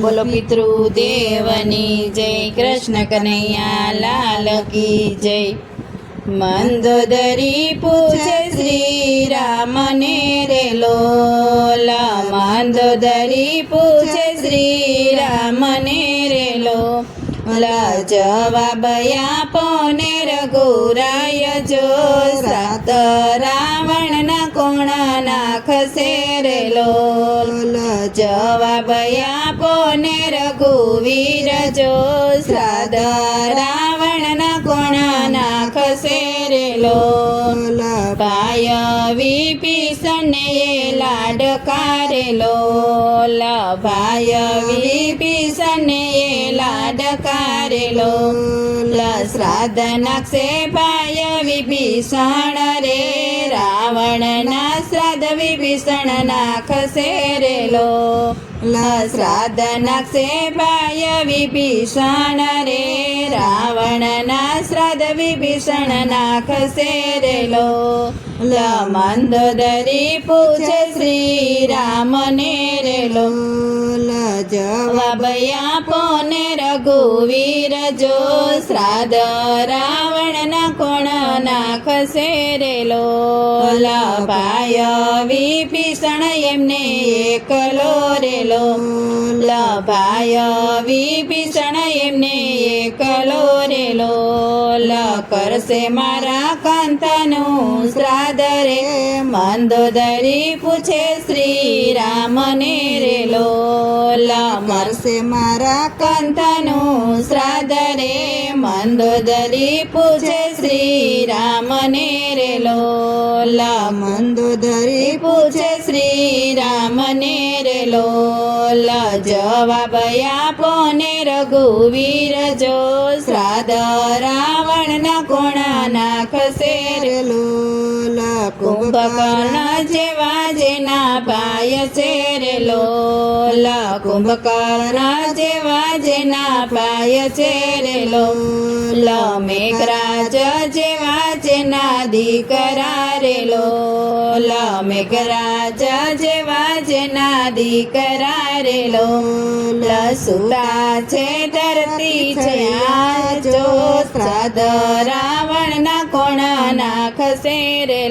બોલો પિતૃદેવની જય, કૃષ્ણ કનૈયા, લાલ કી જય. મંદોદરી પૂછે શ્રી રામને રે લોલા. મંદોદરી પૂછે શ્રી રામને રે લોલા. જવાબ આપો ને રઘુરાય જો સાત રાવણના કોણ નાખશે રે લોલ જવાબ આપો ને રઘુવીર જો. શ્રાદ્ધ રાવણના કોણ નાખશે રે લોલ પાય વિભીષણને એ લાડ કારેલો ભાય વિભીષણને એ લાડ કારેલો શ્રાદ્ધ નાખશે ભાય વિભીષણ રે. રાવણના શ્રાદ્ધ વિભીષણ નાખશે રે લો શ્રાદ્ધ નાખશે ભાય વિભીષણ રે. રાવણના શ્રાદ્ધ વિભીષણ નાખશે રે લો મંદોદરી પૂછે શ્રી રામને રે જવાબયા પોને રઘુવીર જો. શ્રાદ્ધ રાવણના કોણ નાખશે રે લો ભાય વિભીષણ એમને એકલો રેલો લભાય વિભીષણ એમને એકલો રેલો કરશે મારા કાંતાનું શ્રાદ્ધ રે. મંદોદરી પૂછે શ્રી રામને રેલો લ કરશે મારા કાંતાનું શ્રાદ્ધ મંદોદરી પૂછે શ્રી રામને રેલો મંદોદરી પૂછે શ્રી રામને રેલો જવાબ આપો ને રઘુવીર જો. શ્રાદ્ધ રાવણના કોણ નાખશે રે લોલ કુંભકર્ણ જેવા જેના પાય છે લોલ કુંભકર્ણ જેવા જેના પાય છે લ મેઘરાજ જેવા જેના દીકરા રે લ મેઘરાજ જેવા જેના દીકરા રે લોલ સુરા છે ધરતી છે આજો શ્રાદ્ધ રાવણના કોણ નાખશે રે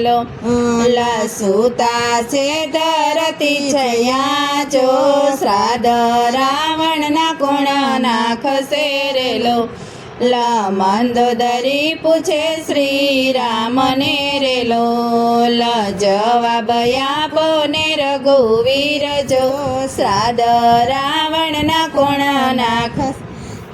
સુતા છે ધરતી છયા જો શ્રાદ્ધ રાવણના કોણ નાખશે રે લો મંદોદરી પૂછે શ્રી રામને રેલો. લ જવાબ આપો ને રઘુવીર જો શ્રાદ્ધ રાવણના કોણ નાખશે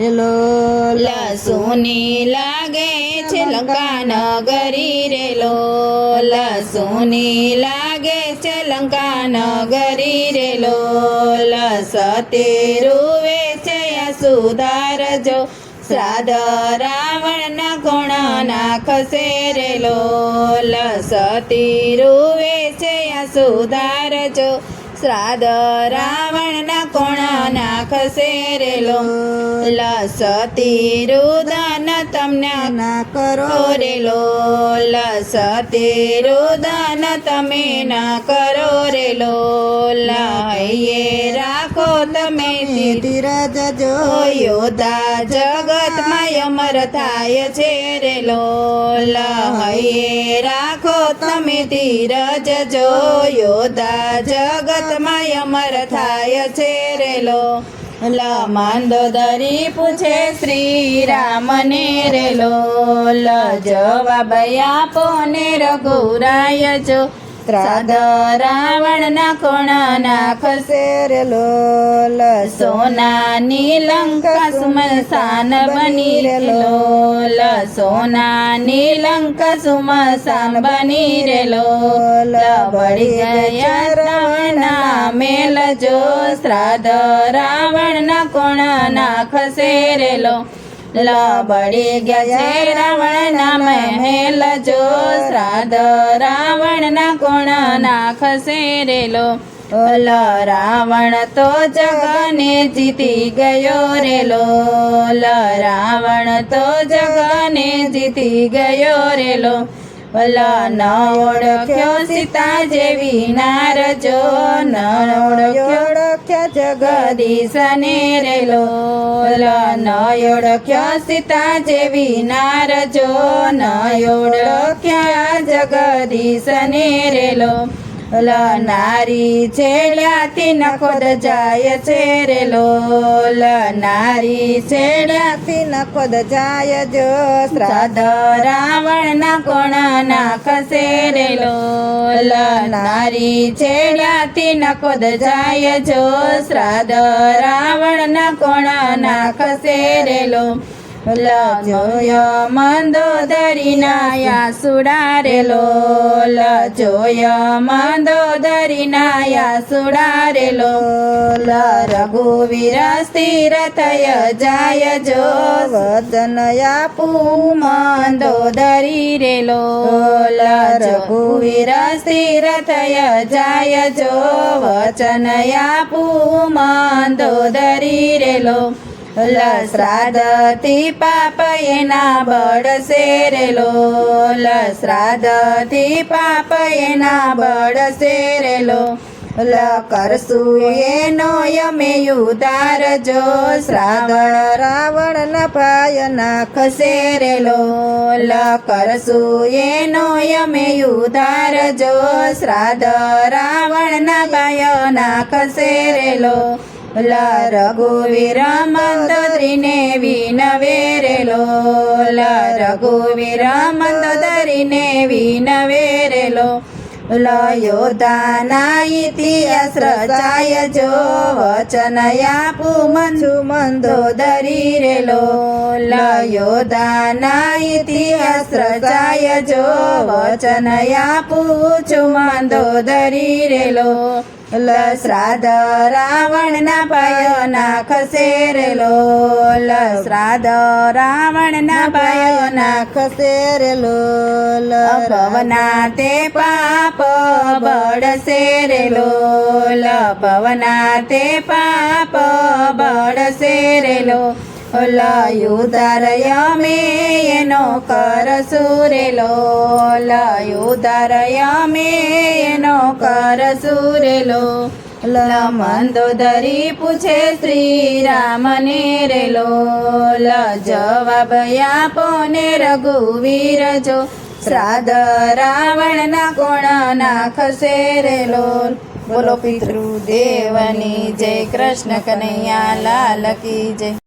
લોલ સોની લાગે છે લંકા નગરી રે લોલ સોની લાગે છે લંકા નગરી રે લોલ સતેરુવે છે સુધારજો શ્રાદ્ધ રાવણના કોણ નાખશે રે લોલ સતીરુવે છે સુધારજો શ્રાદ્ધ રાવણના કોણ નાખશે રે લો સતી રુદન તમને ના કરો રેલો. લસતી રુદન તમે ના કરો રેલો. લો હૈયે રાખો તમે ધીરજ જો. યોધા જગતમાં અમર થાય છે રેલો. હૈયે રાખો તમે ધીરજ જો. યોધા જગતમાં અમર થાય છે રેલો લો મંદોદરી પૂછે શ્રી રામને રેલો. લ જવાબ આપો ને રઘુરાય જો રાવણ રાવણના કોણ નાખશે રે લોલ સોનાની લંકા સુમસાન બની રે લોલ સોનાની લંકા સુમસાન બની રેલો. લ બળી ગયા રાવણના મેલ જો શ્રાદ્ધ રાવણના કોણ ના ખસેરેલો લબડી ગયા છે રાવણના મહેલ જો શ્રાદ્ધ રાવણના કોણ ના ખસેરેલો ઓલ રાવણ તો જગને જીતી ગયો રેલો. લ રાવણ તો જગને જીતી ગયો રે લો ઓલા ન ઓળખ્યો સીતા જેવી નારજો ન ઓળખ્યો ઓળખ્યા જગદી જગદીશને રેલો. ન ઓળખ્યો સીતા જેવી નારજો ન ઓળખ્યા જગદીશને રે લોલ નારી છેડ્યાથી નખોદ જાય છે રે લોલ નારી છેડ્યાથી ત્યાંથી નખોદ જાય જો શ્રાદ્ધ શ્રાદ્ધ રાવણના કોણ નાખશે રે લોલ નારી છેડ્યાથી નખોદ જાય જો શ્રાદ્ધ રાવણના કોણ નાખશે રે લો જોય મંદોદરી નાયા સુડારેલો જોય મંદોદરી નાયા સુડારેલો રઘુવીર સ્થિર થય જાય જો વચન આપું મંદોદરી રેલો રઘુવીર સ્થિર થય જાય જો વચનયા પૂ મંદોદરી રેલો શ્રાદ્ધથી પાપ એના બળશે શેરેલો શ્રાદ્ધથી પાપ એના બળશે શેરેલો લ કરશું એનો યમે ઉદાર જો શ્રાવણ રાવણ ના પાય નાખશે રેલો લ કરશું એનો યમે ઉદાર જો શ્રાદ્ધ રાવણના બાય નાખશે શેરેલો રઘુવીર મંદોદરીને વિનવે રેલો લ રઘુવીર મંદોદરીને વિનવે રેલો લ યોધાના ઇતિહાસ રચાય જો વચન આપું મંજુ રેલો લ યોધાના ઇતિહાસ રચાય જો વચન મંદોદરી રેલો લ શ્રાદ્ધ રાવણના પાયો નાખશે રેલો લ શ્રાદ્ધ રાવણના પાય નાખ નાખશે રે લોલ પવના તે પાપ બડ રે લોલ પવના તે પાપ બળશે રે લો લયુદરય મે એનો કરસુ રે લો લયુદરય મે એનો કરસુ રે લો લ મંદોદરી પૂછે શ્રી રામને રે લો જવાબ આપો ને રઘુવીર જો શ્રાદ્ધ રાવણના કોણ નાખશે બોલો પિતૃદેવની જય કૃષ્ણ કનૈયા લાલ કી જય